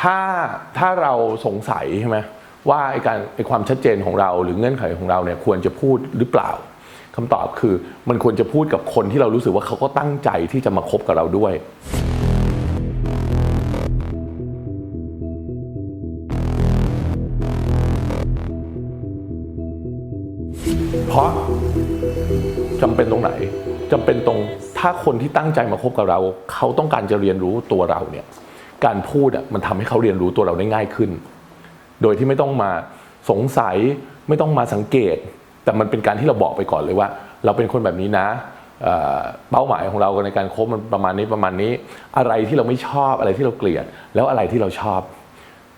ถ้าถ้าเราสงสัยใช่ไหมว่าไอการไอความชัดเจนของเราหรือเงื่อนไขของเราเนี่ยควรจะพูดหรือเปล่าคำตอบคือมันควรจะพูดกับคนที่เรารู้สึกว่าเขาก็ตั้งใจที่จะมาคบกับเราด้วยเพราะจำเป็นตรงไหนจำเป็นตรงถ้าคนที่ตั้งใจมาคบกับเรา เขาต้องการจะเรียนรู้ตัวเราเนี่ย การพูดอะมันทำให้เขาเรียนรู้ตัวเราได้ง่ายขึ้น โดยที่ไม่ต้องมาสงสัยไม่ต้องมาสังเกต แต่มันเป็นการที่เราบอกไปก่อนเลยว่า เราเป็นคนแบบนี้นะเอ่อเป้าหมายของเราในการคบมันประมาณนี้ประมาณนี้ อะไรที่เราไม่ชอบอะไรที่เราเกลียด แล้วอะไรที่เราชอบ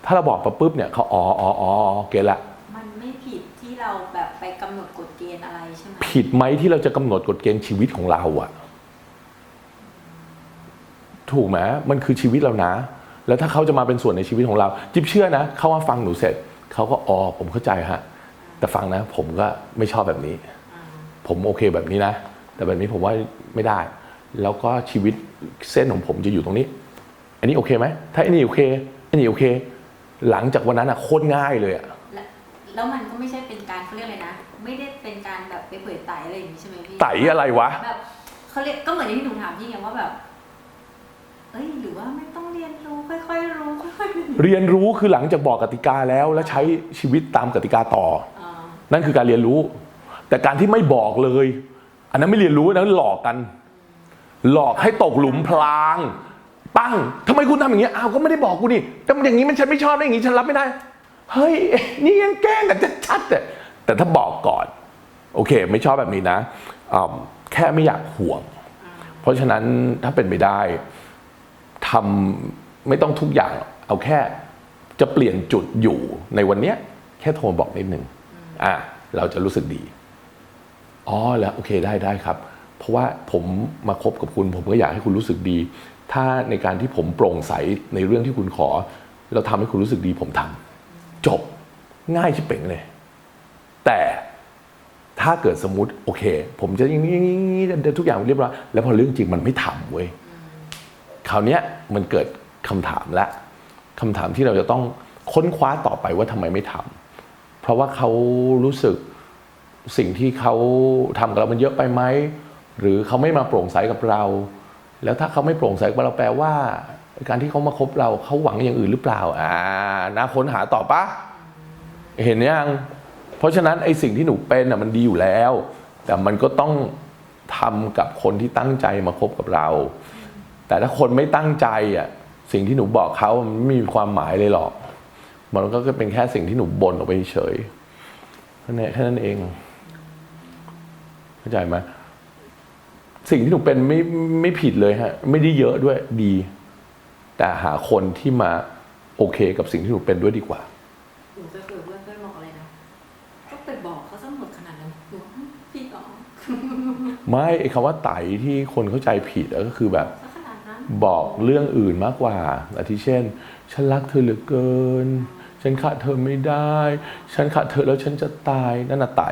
ถ้าเราบอกไปปุ๊บเนี่ยเขาอ๋ออ๋ออ๋อเก็ตละมันไม่ผิดที่เราแบบไปกำหนดกฎเกณฑ์อะไรใช่ไหมผิดไหมที่เราจะกำหนดกฎเกณฑ์ชีวิตของเราอะ ถูกไหมมันคือชีวิตเรานะ แล้วถ้าเขาจะมาเป็นส่วนในชีวิตของเรา จิ๊บเชื่อนะ เขามาฟังหนูเสร็จ เขาก็อ๋อผมเข้าใจฮะ แต่ฟังนะ ผมก็ไม่ชอบแบบนี้อ่าผมโอเคแบบนี้นะ แต่แบบนี้ผมว่าไม่ได้ แล้วก็ชีวิตเส้นของผมจะอยู่ตรงนี้ อันนี้โอเคไหม ถ้าอันนี้โอเค อันนี้โอเค หลังจากวันนั้นอะโคตรง่ายเลยอะและแล้วมันก็ไม่ใช่เป็นการเขาเรียกอะไรนะ ไม่ได้เป็นการแบบไปเผยไตอะไรอย่างนี้ใช่ไหมพี่ไตอะไรวะ แบบเขาเรียกก็เหมือนที่หนูถามพี่ไงว่าแบบ เอ้ยหรือว่าไม่ต้องเรียนรู้ค่อยๆรู้ค่อยๆเรียนรู้เรียนรู้คือหลังจากบอกกติกาแล้ว แล้วใช้ชีวิตตามกติกาต่อ อ่านั่นคือการเรียนรู้ แต่การที่ไม่บอกเลย อันนั้นไม่เรียนรู้อันนั้นหลอกกัน หลอกให้ตกหลุมพราง ปั้งทำไมคุณทำอย่างนี้อ้าวก็ไม่ได้บอกกูนี่แต่มันอย่างนี้มันฉันไม่ชอบนะอย่างนี้ฉันรับไม่ได้ เฮ้ย นี่ยังแกล้งกันชัดๆแต่แต่ถ้าบอกก่อน โอเค ไม่ชอบแบบนี้นะอ่าแค่ไม่อยากห่วง เพราะฉะนั้นถ้าเป็นไปได้ ทำไม่ต้องทุกอย่างหรอกเอาแค่จะเปลี่ยนจุดอยู่ในวันเนี้ยแค่โทรบอกนิดนึงอะเราจะรู้สึกดี อ๋อแล้วโอเคได้ได้ครับ เพราะว่าผมมาคบกับคุณ ผมก็อยากให้คุณรู้สึกดี ถ้าในการที่ผมโปร่งใสในเรื่องที่คุณขอแล้วทำให้คุณรู้สึกดีผมทำจบง่ายชิบเป่งเลย แต่ถ้าเกิดสมมติโอเค ผมจะอย่างนี้อย่างนี้อย่างนี้เดี๋ยวทุกอย่างเรียบร้อยแล้วพอเรื่องจริงมันไม่ทำเว้ย คราวนี้มันเกิดคำถามและคำถามที่เราจะต้องค้นคว้าต่อไปว่าทำไมไม่ทำเพราะว่าเขารู้สึกสิ่งที่เขาทำกับเรามันเยอะไปไหมหรือเขาไม่มาโปร่งใสกับเรา แล้วถ้าเขาไม่โปร่งใสกับเราแปลว่า การที่เขามาคบเราเขาหวังอย่างอื่นหรือเปล่าอ่าน่าค้นหาต่อปะเห็นยังเพราะฉะนั้นไอ้สิ่งที่หนูเป็นน่ะมันดีอยู่แล้ว แต่มันก็ต้องทำกับคนที่ตั้งใจมาคบกับเรา แต่ถ้าคนไม่ตั้งใจอะสิ่งที่หนูบอกเขามันไม่มีความหมายเลยหรอก มันก็เป็นแค่สิ่งที่หนูบ่นออกไปเฉยแค่นั้นแค่นั้นเอง เข้าใจไหมสิ่งที่หนูเป็นไม่ไม่ผิดเลยฮะ ไม่ได้เยอะด้วยดี แต่หาคนที่มาโอเคกับสิ่งที่หนูเป็นด้วยดีกว่าหนูจะคุยกับเพื่อนเพื่อนบอกอะไรนะก็ไปบอกเขาซะหมดขนาดนั้นหนูหึพี่อ๋อไม่ไอ้คำว่าไตที่คนเข้าใจผิดอะก็คือแบบซะขนาดนั้น บอกเรื่องอื่นมากกว่าอาทิเช่น ฉันรักเธอเหลือเกิน ฉันขาดเธอไม่ได้ ฉันขาดเธอแล้วฉันจะตายนั่นน่ะไต